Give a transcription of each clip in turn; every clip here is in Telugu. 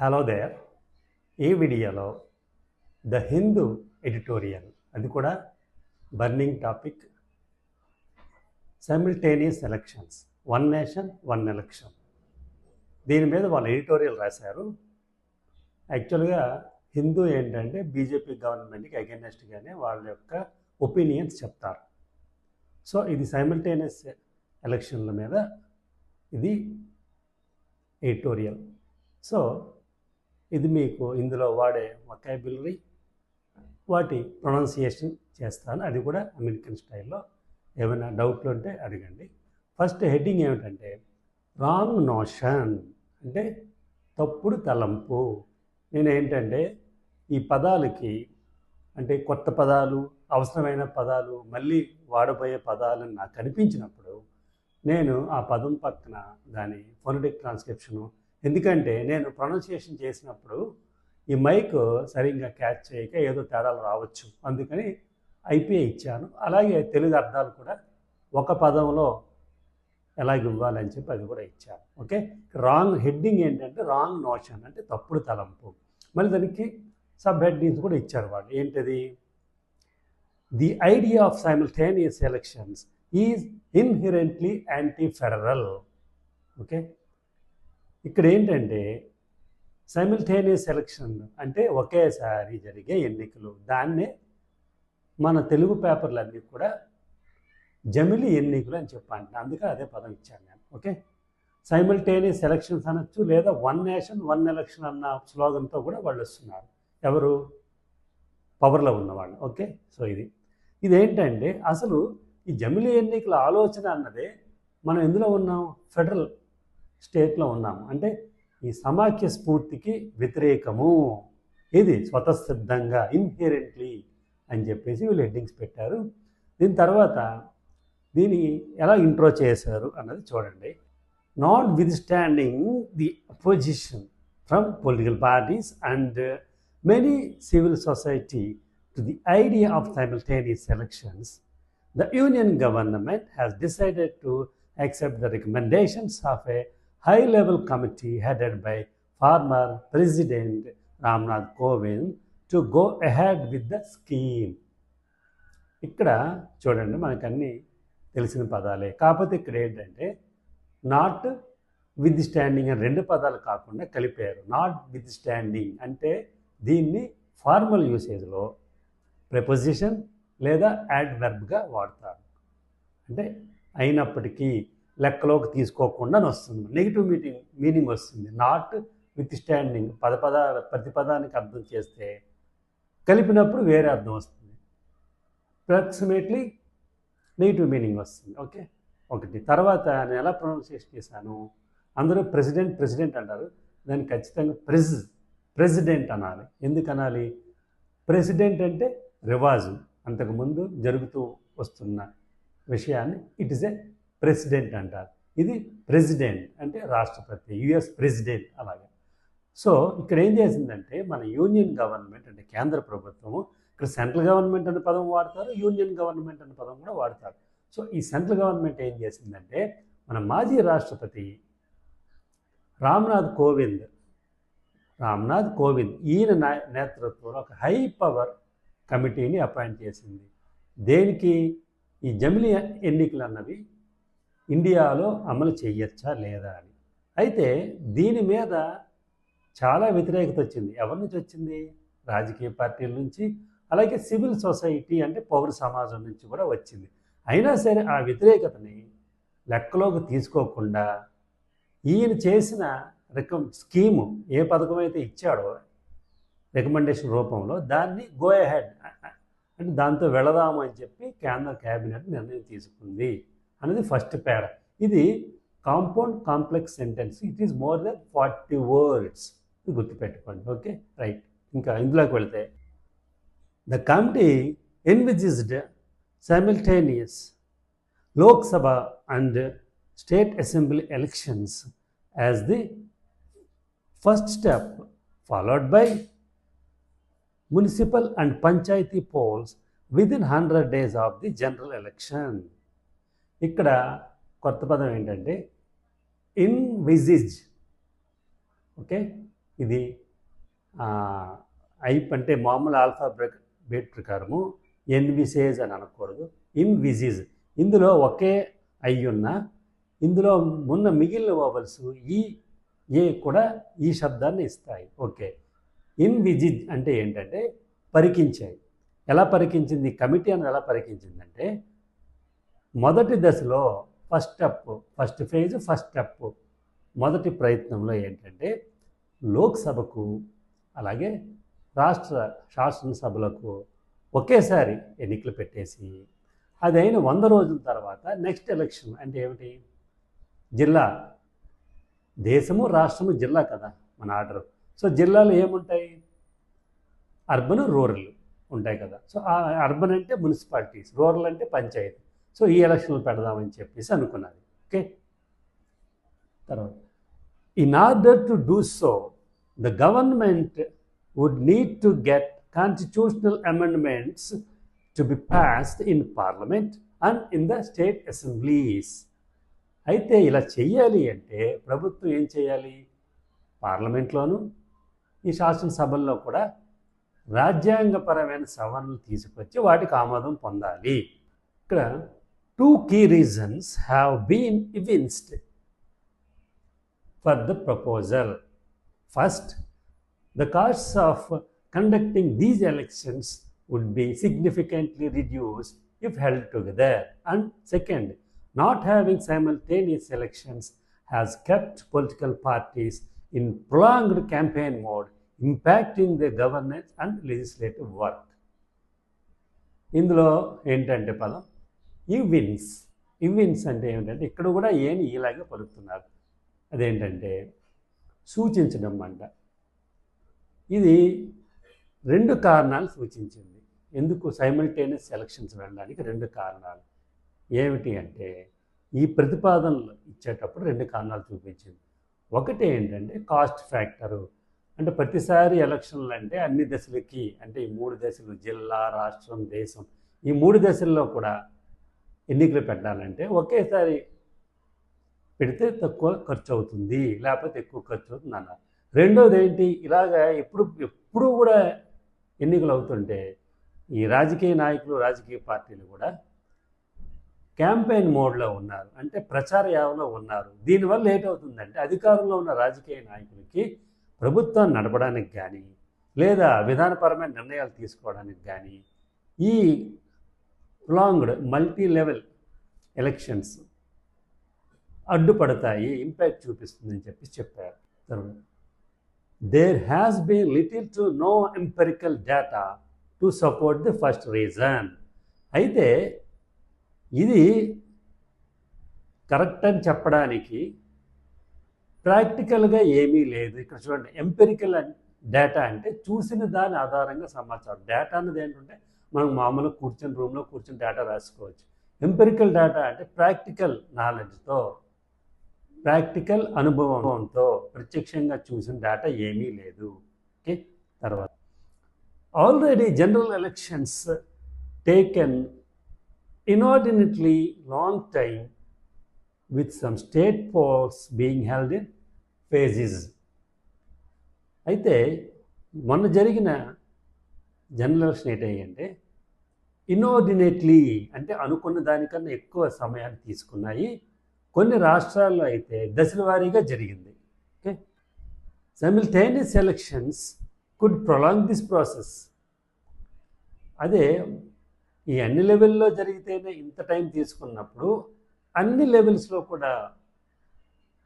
హలో దేర్ ఈ వీడియోలో ద హిందూ ఎడిటోరియల్ అది కూడా burning topic simultaneous elections one nation one election దీని మీద వాళ్ళు ఎడిటోరియల్ రాశారు. యాక్చువల్గా హిందూ ఏంటంటే బీజేపీ గవర్నమెంట్కి అగెనెస్ట్గానే వాళ్ళ యొక్క ఒపీనియన్స్ చెప్తారు. సో ఇది సైమిల్టేనియస్ ఎలక్షన్ల మీద ఇది ఎడిటోరియల్ సో ఇది మీకు ఇందులో వాడే వొకాబులరీ వాటి ప్రొనౌన్సియేషన్ చేస్తాను. అది కూడా అమెరికన్ స్టైల్లో ఏమైనా డౌట్లు ఉంటే అడగండి. ఫస్ట్ హెడ్డింగ్ ఏమిటంటే రాంగ్ నోషన్ అంటే తప్పుడు తలంపు. నేను ఏంటంటే ఈ పదాలకి అంటే కొత్త పదాలు అవసరమైన పదాలు మళ్ళీ వాడబోయే పదాలని నాకు కనిపించినప్పుడు నేను ఆ పదం పక్కన దాని ఫోనటిక్ ట్రాన్స్క్రిప్షను ఎందుకంటే నేను ప్రొనౌన్సియేషన్ చేసినప్పుడు ఈ మైక్ సరిగ్గా క్యాచ్ చేయక ఏదో తేడాలు రావచ్చు. అందుకని ఐపీఐ ఇచ్చాను. అలాగే తెలుగు అర్థాలు కూడా ఒక పదంలో ఎలాగ ఇవ్వాలని చెప్పి అది కూడా ఇచ్చాను. ఓకే? రాంగ్ హెడ్డింగ్ ఏంటంటే రాంగ్ నోషన్ అంటే తప్పుడు తలంపు. మళ్ళీ దానికి సబ్ హెడ్డింగ్స్ కూడా ఇచ్చారు వాళ్ళు. ఏంటది? The idea of simultaneous elections is inherently anti federal okay? ఇక్కడ ఏంటంటే సైమిల్టేనియస్ ఎలక్షన్ అంటే ఒకేసారి జరిగే ఎన్నికలు. దాన్నే మన తెలుగు పేపర్లన్నీ కూడా జమిలి ఎన్నికలు అని చెప్పండి అందుకని అదే పదం ఇచ్చాను నేను. ఓకే? సైమిల్టేనియస్ ఎలక్షన్స్ అనొచ్చు లేదా వన్ నేషన్ వన్ ఎలక్షన్ అన్న స్లోగన్తో కూడా వాళ్ళు వస్తున్నారు. ఎవరు? పవర్లో ఉన్నవాళ్ళు. ఓకే? సో ఇది. ఇదేంటంటే అసలు ఈ జమిలి ఎన్నికల ఆలోచన అన్నదే మనం ఎందులో ఉన్నాం? ఫెడరల్ స్టేట్లో ఉన్నాము అంటే ఈ సమాఖ్య స్ఫూర్తికి వ్యతిరేకము. ఇది స్వతసిద్ధంగా ఇన్హెరెంట్లీ అని చెప్పేసి వీళ్ళు హెడ్డింగ్స్ పెట్టారు. దీని తర్వాత దీన్ని ఎలా ఇంట్రో చేశారు అన్నది చూడండి. Notwithstanding the opposition from political parties and many civil society to the idea of simultaneous elections the union government has decided to accept the recommendations of a high level committee headed by former President Ramnath Kovind to go ahead with the scheme. ఇక్కడ చూడండి మనకన్నీ తెలిసిన పదాలే. కాకపోతే ఇక్కడ ఏంటంటే నాట్ విత్ స్టాండింగ్ అని రెండు పదాలు కాకుండా కలిపారు. నాట్ విత్ స్టాండింగ్ అంటే దీన్ని ఫార్మల్ యూసేజ్లో ప్రెపోజిషన్ లేదా యాడ్ వెర్బ్గా వాడతారు. అంటే అయినప్పటికీ లెక్కలోకి తీసుకోకుండా వస్తుంది. నెగిటివ్ మీటింగ్ మీనింగ్ వస్తుంది. నాట్ విత్ స్టాండింగ్ పద పద ప్రతి పదానికి అర్థం చేస్తే కలిపినప్పుడు వేరే అర్థం వస్తుంది. అప్రాక్సిమేట్లీ నెగిటివ్ మీనింగ్ వస్తుంది. ఓకే ఒకటి. తర్వాత నేను ఎలా ప్రొనౌన్సియేషన్ చేశాను? అందరూ ప్రెసిడెంట్ ప్రెసిడెంట్ అంటారు. దాన్ని ఖచ్చితంగా ప్రెజ్ ప్రెసిడెంట్ అనాలి. ఎందుకు అనాలి? ప్రెసిడెంట్ అంటే రివాజు. అంతకుముందు జరుగుతూ వస్తున్న విషయాన్ని. ఇట్ ఇస్ ఏ ప్రెసిడెంట్ అంటారు. ఇది ప్రెసిడెంట్ అంటే రాష్ట్రపతి యుఎస్ ప్రెసిడెంట్ అలాగే. సో ఇక్కడ ఏం చేసిందంటే మన యూనియన్ గవర్నమెంట్ అంటే కేంద్ర ప్రభుత్వము ఇక్కడ సెంట్రల్ గవర్నమెంట్ అనే పదం వాడతారు యూనియన్ గవర్నమెంట్ అనే పదం కూడా వాడతారు. సో ఈ సెంట్రల్ గవర్నమెంట్ ఏం చేసిందంటే మన మాజీ రాష్ట్రపతి రామ్నాథ్ కోవింద్ రామ్నాథ్ కోవింద్ ఈయన నేతృత్వంలో ఒక హై పవర్ కమిటీని అపాయింట్ చేసింది. దేనికి? ఈ జమిలి ఎన్నికలు అన్నవి ఇండియాలో అమలు చేయొచ్చా లేదా అని. అయితే దీని మీద చాలా వ్యతిరేకత వచ్చింది. ఎవరి నుంచి వచ్చింది? రాజకీయ పార్టీల నుంచి. అలాగే సివిల్ సొసైటీ అంటే పౌర సమాజం నుంచి కూడా వచ్చింది. అయినా సరే ఆ వ్యతిరేకతని లెక్కలోకి తీసుకోకుండా ఈయన చేసిన రికం స్కీము ఏ పథకం అయితే ఇచ్చాడో రికమెండేషన్ రూపంలో దాన్ని గో అహెడ్ అంటే దాంతో వెళదాము అని చెప్పి కేంద్ర క్యాబినెట్ నిర్ణయం తీసుకుంది. అనేది ఫస్ట్ పేడ ఇది compound complex sentence it is more than forty words ఇది గుర్తుపెట్టుకోండి ఓకే రైట్ ఇంకా ఇందులోకి వెళ్తే the committee envisaged simultaneous Lok Sabha and state assembly elections as the first step followed by municipal and panchayat polls within hundred days of the general election ఇక్కడ కొత్త పదం ఏంటంటే ఇన్విజిజ్ ఓకే? ఇది ఐప్ అంటే మామూలు ఆల్ఫాబెట్ బేట్ ప్రకారము ఎన్విసేజ్ అని అనకూడదు. ఇన్విజిజ్ ఇందులో ఒకే ఐ ఉన్న ఇందులో ఉన్న మిగిలిన ఓవల్స్ ఈ ఏ కూడా ఈ శబ్దాన్ని ఇస్తాయి. ఓకే? ఇన్విజిజ్ అంటే ఏంటంటే పరికించాయి ఎలా పరికించింది? కమిటీ అని ఎలా పరికించిందంటే మొదటి దశలో first step first phase first step మొదటి ప్రయత్నంలో ఏంటంటే లోక్సభకు అలాగే రాష్ట్ర శాసనసభలకు ఒకేసారి ఎన్నికలు పెట్టేసి అదైన వంద రోజుల తర్వాత నెక్స్ట్ ఎలక్షన్ అంటే ఏమిటి? జిల్లా దేశము రాష్ట్రము జిల్లా కదా మన ఆర్డర్ సో జిల్లాలో ఏముంటాయి? అర్బన్ రూరల్ ఉంటాయి కదా. సో ఆ అర్బన్ అంటే మున్సిపాలిటీస్ రూరల్ అంటే పంచాయతీ. సో ఈ ఎలక్షన్లు పెడదామని చెప్పేసి అనుకున్నది. ఓకే? తర్వాత in order to do so the government would need to get constitutional amendments to be passed in parliament and in the state assemblies. అయితే ఇలా చెయ్యాలి అంటే ప్రభుత్వం ఏం చేయాలి పార్లమెంట్లోను ఈ శాసనసభల్లో కూడా రాజ్యాంగపరమైన సవరణలు తీసుకొచ్చి వాటికి ఆమోదం పొందాలి. ఇక్కడ Two key reasons have been evinced for the proposal first the cost of conducting these elections would be significantly reduced if held together. And second, not having simultaneous elections has kept political parties in prolonged campaign mode, impacting their governance and legislative work. ఇందులో ఏంటంటే పదం ఇవిన్స్ ఇవిన్స్ అంటే ఏమిటంటే ఇక్కడ కూడా ఏని ఇలాగే పలుకుతున్నారు అదేంటంటే సూచించడం అంట. ఇది రెండు కారణాలు సూచించింది. ఎందుకు సైమల్టేనియస్ ఎలక్షన్స్ వెళ్ళడానికి రెండు కారణాలు? ఏమిటి అంటే ఈ ప్రతిపాదనలు ఇచ్చేటప్పుడు రెండు కారణాలు చూపించింది. ఒకటి ఏంటంటే కాస్ట్ ఫ్యాక్టరు అంటే ప్రతిసారి ఎలక్షన్లు అంటే అన్ని దశలకి అంటే ఈ మూడు దశలు జిల్లా రాష్ట్రం దేశం ఈ మూడు దశల్లో కూడా ఎన్నికలు పెట్టాలంటే ఒకేసారి పెడితే తక్కువ ఖర్చు అవుతుంది లేకపోతే ఎక్కువ ఖర్చు అవుతుంది అన్న రెండోది ఏంటి? ఇలాగా ఎప్పుడు ఎప్పుడు కూడా ఎన్నికలు అవుతుంటే ఈ రాజకీయ నాయకులు రాజకీయ పార్టీలు కూడా క్యాంపెయిన్ మోడ్లో ఉన్నారు. అంటే ప్రచార యావలో ఉన్నారు. దీనివల్ల ఏటవుతుందంటే అధికారంలో ఉన్న రాజకీయ నాయకులకి ప్రభుత్వం నడపడానికి కానీ లేదా విధానపరమైన నిర్ణయాలు తీసుకోవడానికి కానీ ఈ లాంగ్డ్ మల్టీ లెవెల్ ఎలక్షన్స్ అడ్డుపడతాయి ఇంపాక్ట్ చూపిస్తుందని చెప్పి చెప్పారు. తర్వాత there has been little to no empirical data to support the first reason అయితే ఇది కరెక్ట్ అని చెప్పడానికి ప్రాక్టికల్గా ఏమీ లేదు. ఇక్కడ చూడండి ఎంపెరికల్ డేటా అంటే చూసిన దాని ఆధారంగా సమాచారం. డేటా అన్నది ఏంటంటే మనం మామూలుగా కూర్చొని రూమ్లో కూర్చొని డేటా రాసుకోవచ్చు. ఎంపెరికల్ డేటా అంటే ప్రాక్టికల్ నాలెడ్జ్తో ప్రాక్టికల్ అనుభవంతో ప్రత్యక్షంగా చూసిన డేటా ఏమీ లేదు. ఓకే తర్వాత already general elections taken inordinately long time with some state polls being held in phases అయితే మొన్న జరిగిన జనరల్ ఎలక్షన్ అంటే ఇనార్డినేట్లీ అంటే అనుకున్న దానికన్నా ఎక్కువ సమయాన్ని తీసుకున్నాయి. కొన్ని రాష్ట్రాల్లో అయితే దశల వారీగా జరిగింది. Okay? Simultaneous elections could prolong this process అదే ఈ అన్ని లెవెల్లో జరిగితేనే ఇంత టైం తీసుకున్నప్పుడు అన్ని లెవెల్స్లో కూడా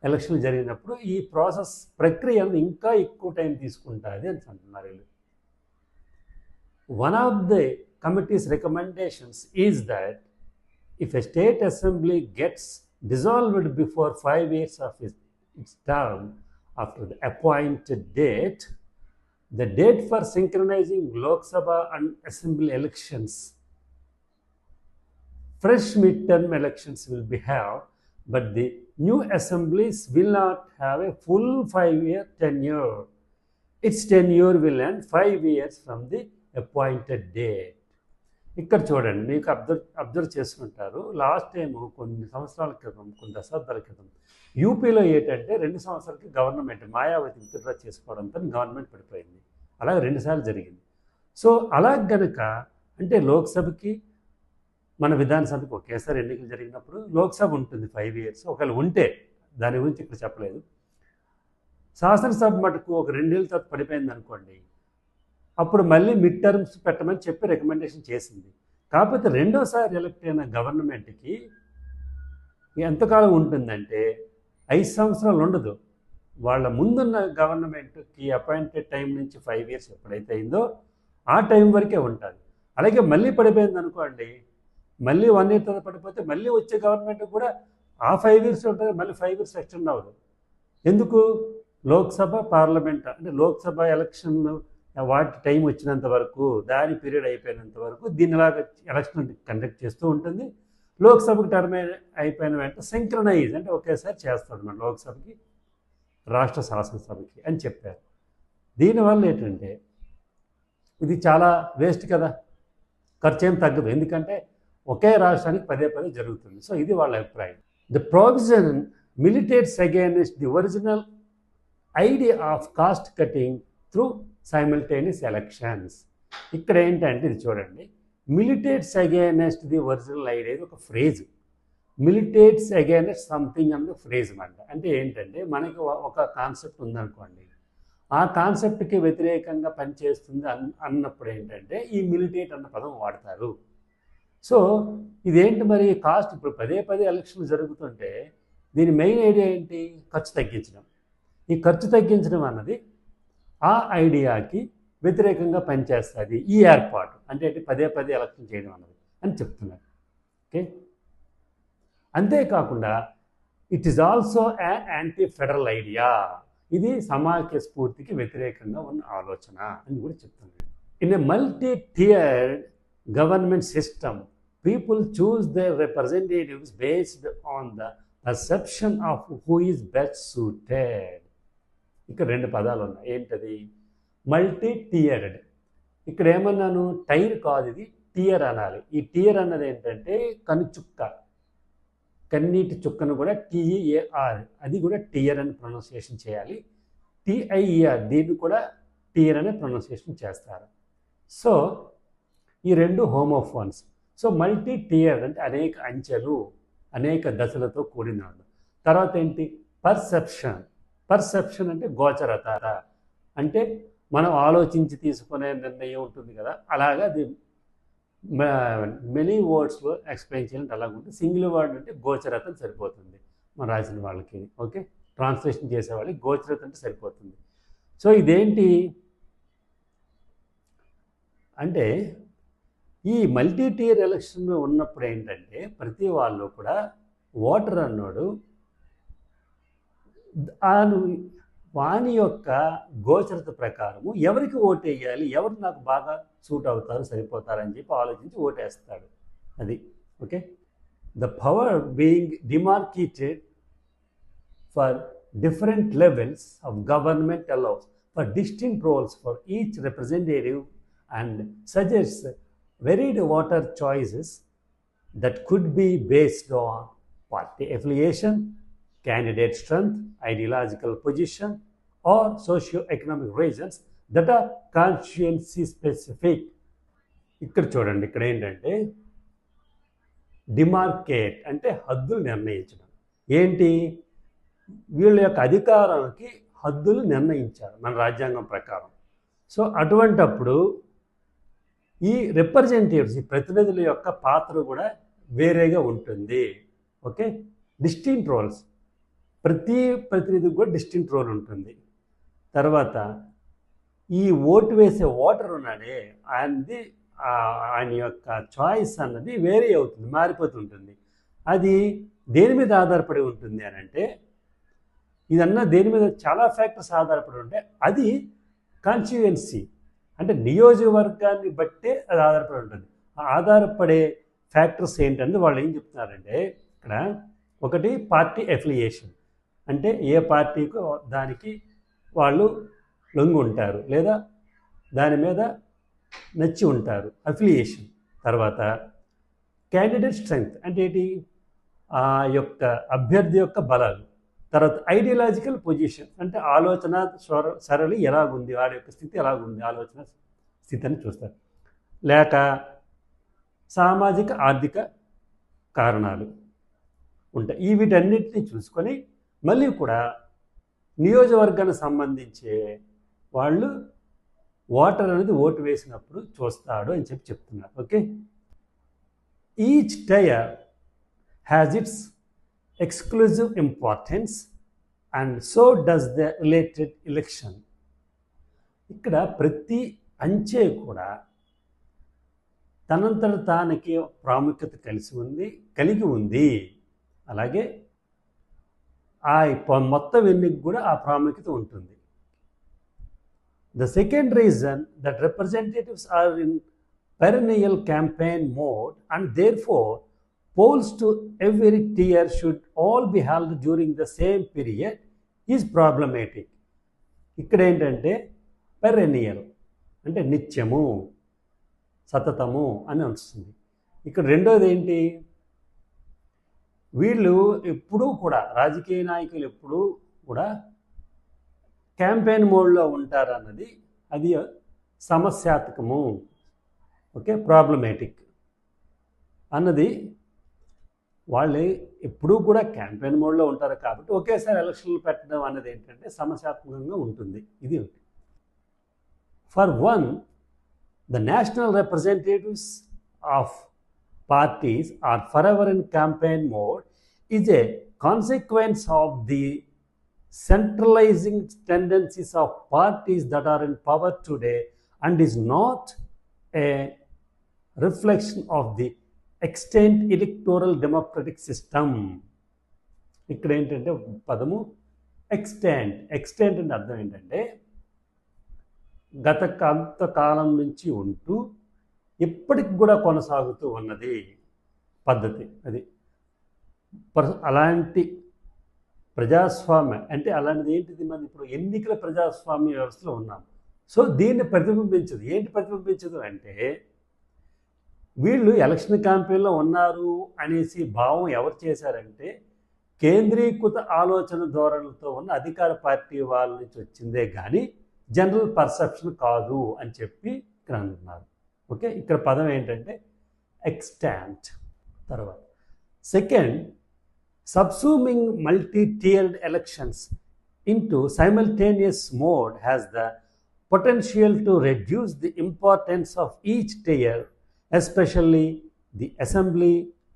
ఎలక్షన్లు జరిగినప్పుడు ఈ ప్రాసెస్ ప్రక్రియను ఇంకా ఎక్కువ టైం తీసుకుంటుంది అని అంటున్నారు వీళ్ళు. one of the committee's recommendations is that if a state assembly gets dissolved before five years of its term after the appointed date, the date for synchronizing Lok Sabha and assembly elections, fresh midterm elections will be held, but the new assemblies will not have a full five-year tenure. Its tenure will end five years from the appointed date ఇక్కడ చూడండి మీకు అబ్జర్వ్ అబ్జర్వ్ చేసుకుంటారు లాస్ట్ టైం కొన్ని సంవత్సరాల క్రితం కొన్ని దశాబ్దాల క్రితం యూపీలో ఏంటంటే రెండు సంవత్సరాలకి గవర్నమెంట్ మాయావతి విత్డ్రా చేసుకోవడంతో గవర్నమెంట్ పడిపోయింది. అలాగే రెండుసార్లు జరిగింది. సో అలా గనక అంటే లోక్సభకి మన విధానసభకి ఒకేసారి ఎన్నికలు జరిగినప్పుడు లోక్సభ ఉంటుంది ఫైవ్ ఇయర్స్ ఒకవేళ ఉంటే దాని గురించి ఇక్కడ చెప్పలేదు. శాసనసభ మటుకు ఒక రెండేళ్ళ తర్వాత పడిపోయింది అనుకోండి అప్పుడు మళ్ళీ మిడ్ టర్మ్స్ పెట్టమని చెప్పి రికమెండేషన్ చేసింది. కాకపోతే రెండోసారి ఎలక్ట్ అయిన గవర్నమెంట్కి ఎంతకాలం ఉంటుందంటే ఐదు సంవత్సరాలు ఉండదు. వాళ్ళ ముందున్న గవర్నమెంట్కి అపాయింటెడ్ టైం నుంచి ఫైవ్ ఇయర్స్ ఎప్పుడైతే అయిందో ఆ టైం వరకే ఉంటుంది అలాగే మళ్ళీ పడిపోయింది అనుకోండి మళ్ళీ వన్ ఇయర్ తర్వాత పడిపోతే మళ్ళీ వచ్చే గవర్నమెంట్ కూడా ఆ ఫైవ్ ఇయర్స్ ఉంటుంది మళ్ళీ ఫైవ్ ఇయర్స్ ఎక్స్టెండ్ అవ్వదు. ఎందుకు? లోక్సభ పార్లమెంట్ అంటే లోక్సభ ఎలక్షన్ వాటి టైం వచ్చినంత వరకు దాని పీరియడ్ అయిపోయినంత వరకు దీనిలాగా ఎలక్షన్ కండక్ట్ చేస్తూ ఉంటుంది. లోక్సభకి టర్మ్ అయిపోయిన వెంటనే సింక్రనైజ్ అంటే ఒకేసారి చేస్తాడు మన లోక్సభకి రాష్ట్ర శాసనసభకి అని చెప్పారు. దీనివల్ల ఏంటంటే ఇది చాలా వేస్ట్ కదా. ఖర్చు ఏం తగ్గదు. ఎందుకంటే ఒకే రాష్ట్రానికి పదే పదే జరుగుతుంది. సో ఇది వాళ్ళ అభిప్రాయం. The provision militates against the original idea of cost cutting through simultaneous elections ఇక్కడ ఏంటంటే ఇది చూడండి. Militates against the original idea ఒక ఫ్రేజ్ మిలిటేట్స్ అగేనెస్ట్ సంథింగ్ అన్నది ఫ్రేజ్ అనమాట అంటే ఏంటంటే మనకి ఒక- ఒక కాన్సెప్ట్ ఉందనుకోండి. ఆ కాన్సెప్ట్కి వ్యతిరేకంగా పనిచేస్తుంది అన్ అన్నప్పుడు ఏంటంటే ఈ మిలిటేట్ అన్న పదం వాడతారు. సో ఇదేంటి మరి కాస్ట్ ఇప్పుడు పదే పదే ఎలక్షన్లు జరుగుతుంటే దీని మెయిన్ ఐడియా ఏంటి? ఖర్చు తగ్గించడం. ఈ ఖర్చు తగ్గించడం అన్నది ఆ ఐడియాకి వ్యతిరేకంగా పనిచేస్తుంది ఈ ఏర్పాటు. అంటే పదే పదే ఎలక్షన్ చేయడం అన్నది అని చెప్తున్నారు. ఓకే? అంతేకాకుండా it is also anti federal idea. ఇది సమాఖ్య స్ఫూర్తికి వ్యతిరేకంగా ఉన్న ఆలోచన అని కూడా చెప్తున్నాడు in a multi tiered government system people choose the representatives based on the perception of who is best suited ఇక్కడ రెండు పదాలు ఉన్నాయి ఏంటది? మల్టీ టియర్డ్ ఇక్కడ ఏమన్నాను? టైర్ కాదు ఇది టియర్ అనాలి. ఈ టియర్ అన్నది ఏంటంటే కనుచుక్క కన్నీటి చుక్కను కూడా టీఈఏఆర్. అది కూడా టియర్ అని ప్రొనౌన్సియేషన్ చేయాలి. టిఐఈఆర్ దీన్ని కూడా టియర్ అనే ప్రొనౌన్సియేషన్ చేస్తారు. సో ఈ రెండు హోమోఫోన్స్. సో మల్టీ టియర్ అంటే అనేక అంచెలు అనేక దశలతో కూడినాడు తర్వాత ఏంటి? పర్సెప్షన్. పర్సెప్షన్ అంటే గోచరత అంటే మనం ఆలోచించి తీసుకునే నిర్ణయం ఉంటుంది కదా. అలాగా అది మెనీ వర్డ్స్లో ఎక్స్ప్లెయిన్ చేయాలంటే అలాగ ఉంటుంది సింగిల్ వర్డ్ అంటే గోచరత సరిపోతుంది. మనం రాసిన వాళ్ళకి ఓకే? ట్రాన్స్లేషన్ చేసే వాళ్ళకి గోచరత అంటే సరిపోతుంది. సో ఇదేంటి? అంటే ఈ మల్టీ టీయర్ ఎలక్షన్ ఉన్నప్పుడు ఏంటంటే ప్రతి వాళ్ళు కూడా ఓటర్ అన్నాడు ఆను వాని యొక్క గోచరత ప్రకారము ఎవరికి ఓటేయాలి వేయాలి ఎవరు నాకు బాగా సూట్ అవుతారు సరిపోతారని చెప్పి ఆలోచించి ఓటేస్తాడు. అది. Okay? The power being demarcated for different levels of government allows for distinct roles for each representative and suggest varied voter choices that could be based on party affiliation candidate strength, ideological position, or socio-economic reasons that are consciency specific ఇక్కడ చూడండి ఇక్కడ ఏంటంటే డిమార్కేట్ అంటే హద్దులు నిర్ణయించడం. ఏంటి? వీళ్ళ యొక్క అధికారానికి హద్దులు నిర్ణయించారు మన రాజ్యాంగం ప్రకారం. సో అటువంటప్పుడు ఈ రిప్రజెంటేటివ్స్ ఈ ప్రతినిధుల యొక్క పాత్ర కూడా వేరేగా ఉంటుంది. ఓకే? డిస్టింక్ట్ రోల్స్ ప్రతి ప్రతినిధికి కూడా డిస్టింక్ట్ రోల్ ఉంటుంది. తర్వాత ఈ ఓటు వేసే ఓటర్ ఉన్నాడే ఆయనది ఆయన యొక్క చాయిస్ అన్నది వేరే అవుతుంది మారిపోతుంటుంది. అది దేని మీద ఆధారపడి ఉంటుంది అని అంటే ఇదన్నా దేని మీద చాలా ఫ్యాక్టర్స్ ఆధారపడి ఉంటే అది కాన్స్టిట్యుయెన్సీ అంటే నియోజకవర్గాన్ని బట్టే అది ఆధారపడి ఉంటుంది. ఆ ఆధారపడే ఫ్యాక్టర్స్ ఏంటంటే వాళ్ళు ఏం చెప్తున్నారంటే ఇక్కడ ఒకటి పార్టీ అఫిలియేషన్ అంటే ఏ పార్టీకి దానికి వాళ్ళు లొంగి ఉంటారు లేదా దాని మీద నచ్చి ఉంటారు. అఫిలియేషన్ తర్వాత క్యాండిడేట్ స్ట్రెంగ్త్ అంటే ఏంటి? ఆ యొక్క అభ్యర్థి యొక్క బలాలు. తర్వాత ఐడియలాజికల్ పొజిషన్ అంటే ఆలోచన స్వర సరళి ఎలాగుంది? వాడి యొక్క స్థితి ఎలాగుంది? ఆలోచన స్థితి అని చూస్తారు. లేక సామాజిక ఆర్థిక కారణాలు ఉంటాయి. ఈ వీటన్నిటిని చూసుకొని మళ్ళీ కూడా నియోజకవర్గానికి సంబంధించే వాళ్ళు ఓటర్ అనేది ఓటు వేసినప్పుడు చూస్తాడు అని చెప్పి చెప్తున్నారు. Okay? Each tier has its exclusive importance and so does the related election ఇక్కడ ప్రతి అంచే కూడా తనంతట తానకి ప్రాముఖ్యత కలిసి ఉంది కలిగి ఉంది. అలాగే ఆ మొత్తం వెళ్ళికి కూడా ఆ ప్రాముఖ్యత ఉంటుంది. The second reason that representatives are in perennial campaign mode and therefore polls to every tier should all be held during the same period is problematic ఇక్కడ ఏంటంటే పెరనియల్ అంటే నిత్యము సతతము అని వస్తుంది ఇక్కడ రెండోది ఏంటి? వీళ్ళు ఎప్పుడూ కూడా రాజకీయ నాయకులు ఎప్పుడూ కూడా క్యాంపెయిన్ మోడ్లో ఉంటారన్నది అది సమస్యాత్మకము. ఓకే ప్రాబ్లమేటిక్ అన్నది వాళ్ళు ఎప్పుడూ కూడా క్యాంపెయిన్ మోడ్లో ఉంటారు కాబట్టి ఒకేసారి ఎలక్షన్లు పెట్టడం అన్నది ఏంటంటే సమస్యాత్మకంగా ఉంటుంది. ఇది ఒకటి. For one the national representatives of parties are forever in campaign mode is a consequence of the centralizing tendencies of parties that are in power today and is not a reflection of the extent electoral democratic system ఇక్కడ ఏంటంటే పదము ఎక్స్టెంట్ ఎక్స్టెంట్ అంటే అర్థం ఏంటంటే గత కొంతకాలం నుంచి ఉంటూ ఇప్పటికి కూడా కొనసాగుతూ ఉన్నది పద్ధతి అది. పర్- అలాంటి ప్రజాస్వామ్య అంటే అలాంటిది ఏంటిది మనం ఇప్పుడు ఎన్నికల ప్రజాస్వామ్య వ్యవస్థలో ఉన్నాం. సో దీన్ని ప్రతిబింబించదు. ఏంటి ప్రతిబింబించదు అంటే వీళ్ళు ఎలక్షన్ క్యాంపెయిన్లో ఉన్నారు అనేసి భావం ఎవరు చేశారంటే కేంద్రీకృత ఆలోచన ధోరణులతో ఉన్న అధికార పార్టీ వాళ్ళ నుంచి వచ్చిందే కానీ జనరల్ పర్సెప్షన్ కాదు అని చెప్పి ఇక్కడ అంటున్నారు ఓకే? ఇక్కడ పదం ఏంటంటే ఎక్స్టాంట్ తర్వాత second subsuming multi tiered elections into simultaneous mode has the potential to reduce the importance of each tier especially the assembly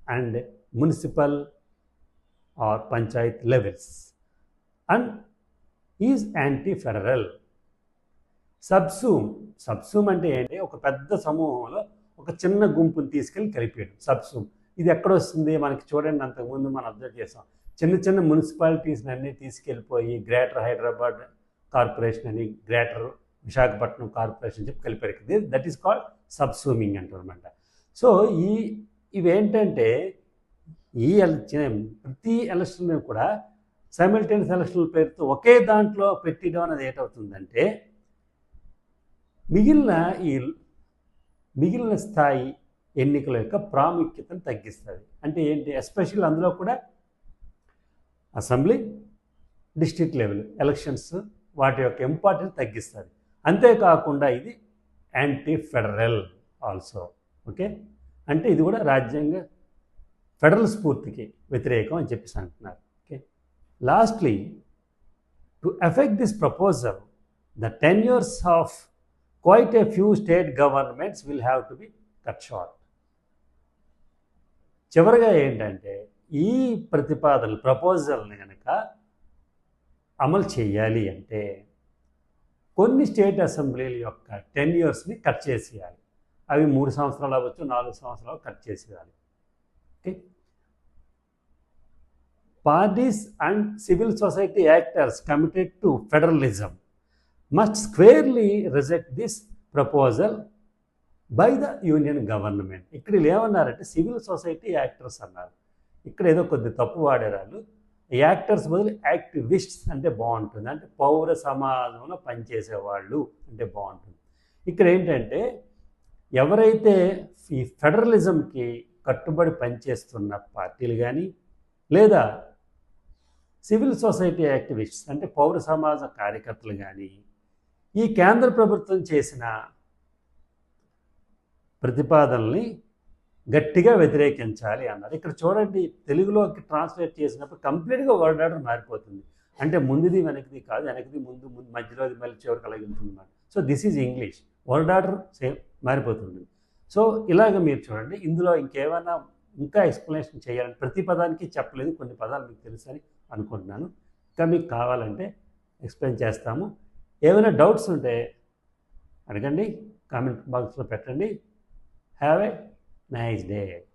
and municipal or panchayat levels and is anti federal subsume. Subsume అంటే ఏంటి? ఒక పెద్ద సమూహంలో ఒక చిన్న గుంపుని తీసుకెళ్ళి కలిపేయడం. సబ్సూమ్. ఇది ఎక్కడ వస్తుంది? మనకి చూడండి అంతకుముందు మనం అబ్జర్వ్ చేసాం. చిన్న చిన్న మున్సిపాలిటీస్ని అన్నీ తీసుకెళ్ళిపోయి గ్రేటర్ హైదరాబాద్ కార్పొరేషన్ అని గ్రేటర్ విశాఖపట్నం కార్పొరేషన్ చెప్పి కలిపారు. దట్ ఈస్ కాల్డ్ సబ్సూమింగ్ అంటారు అనమాట సో ఈ ఇవేంటంటే ఈ ఎలక్షన్ ప్రతి ఎలక్షన్ కూడా సైమిల్టేనియస్ ఎలక్షన్ పేరుతో ఒకే దాంట్లో పెట్టడం అనేది ఏటవుతుందంటే మిగిలిన ఈ మిగిలిన స్థాయి ఎన్నికల యొక్క ప్రాముఖ్యతను తగ్గిస్తుంది. అంటే ఏంటి? ఎస్పెషల్ అందులో కూడా అసెంబ్లీ డిస్ట్రిక్ట్ లెవెల్ ఎలక్షన్స్ వాటి యొక్క ఇంపార్టెన్స్ తగ్గిస్తుంది. అంతేకాకుండా ఇది యాంటీ ఫెడరల్ ఆల్సో ఓకే? అంటే ఇది కూడా రాజ్యాంగ ఫెడరల్ స్ఫూర్తికి వ్యతిరేకం అని చెప్పేసి అంటున్నారు okay? Lastly to effect this proposal the tenures of quite a few state governments will have to be cut short. చివరిగా ఏంటంటే ఈ ప్రతిపాదన ప్రపోజల్ని కనుక అమలు చేయాలి అంటే కొన్ని స్టేట్ అసెంబ్లీల యొక్క టెన్ ఇయర్స్ని కట్ చేసేయాలి. అవి మూడు సంవత్సరాలు అవ్వచ్చు నాలుగు సంవత్సరాలు కట్ చేసేయాలి. Okay? Parties and civil society actors committed to federalism must squarely reject this proposal by the union government ఇక్కడ ఏమన్నారంటే సివిల్ సొసైటీ యాక్టర్స్ అన్నారు. ఇక్కడ ఏదో కొద్ది తప్పు వాడేరాళ్ళు యాక్టర్స్ బదులు యాక్టివిస్ట్స్ అంటే బాగుంటుంది. అంటే పౌర సమాజంలో పనిచేసేవాళ్ళు అంటే బాగుంటుంది. ఇక్కడ ఏంటంటే ఎవరైతే ఈ ఫెడరలిజంకి కట్టుబడి పనిచేస్తున్న పార్టీలు కానీ లేదా సివిల్ సొసైటీ యాక్టివిస్ట్స్ అంటే పౌర సమాజ కార్యకర్తలు కానీ ఈ కేంద్ర ప్రభుత్వం చేసిన ప్రతిపాదనల్ని గట్టిగా వ్యతిరేకించాలి అన్నారు. ఇక్కడ చూడండి తెలుగులోకి ట్రాన్స్లేట్ చేసినప్పుడు కంప్లీట్గా వర్డ్ ఆర్డర్ మారిపోతుంది. అంటే ముందుది వెనకది కాదు వెనకది ముందు ముందు మధ్యలోది మళ్ళీ చివరికి అలాగే అన్నమాట so this is English word order same మారిపోతుంది. సో ఇలాగ మీరు చూడండి ఇందులో ఇంకేమైనా ఇంకా ఎక్స్ప్లెనేషన్ చేయాలని ప్రతి పదానికి చెప్పలేదు కొన్ని పదాలు మీకు తెలుసని అనుకుంటున్నాను. ఇంకా మీకు కావాలంటే ఎక్స్ప్లెయిన్ చేస్తాము. ఏమైనా డౌట్స్ ఉంటే అడగండి కామెంట్ బాక్స్లో పెట్టండి. Have a nice day.